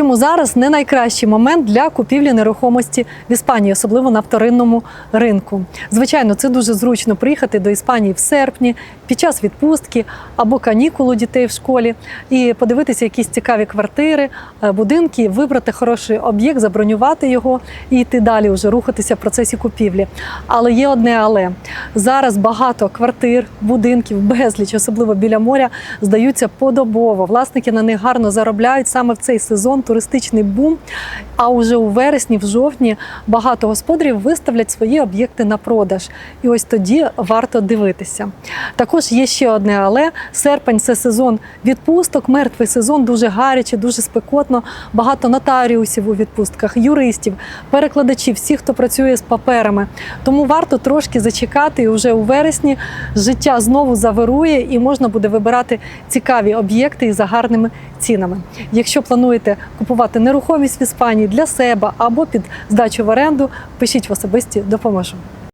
Чому зараз не найкращий момент для купівлі нерухомості в Іспанії, особливо на вторинному ринку? Звичайно, це дуже зручно приїхати до Іспанії в серпні під час відпустки або канікул у дітей в школі і подивитися якісь цікаві квартири, е, будинки, вибрати хороший об'єкт, забронювати його і йти далі, вже рухатися в процесі купівлі. Але є одне але зараз багато квартир, будинків, безліч, особливо біля моря, здаються подобово. Власники на них гарно заробляють саме в цей сезон туристичний бум. А уже у вересні, в жовтні багато господарів виставлять свої об'єкти на продаж. І ось тоді варто дивитися. Також є ще одне але серпень це сезон відпусток, мертвий сезон, дуже гаряче, дуже спекотно. Багато нотаріусів у відпустках, юристів, перекладачів, всіх, хто працює з паперами. Тому варто трошки зачекати, і вже у вересні життя знову завирує, і можна буде вибирати цікаві об'єкти із за гарними цінами. Якщо плануєте купувати нерухомість в Іспанії для себе або під здачу в оренду, пишіть в особисті допоможу.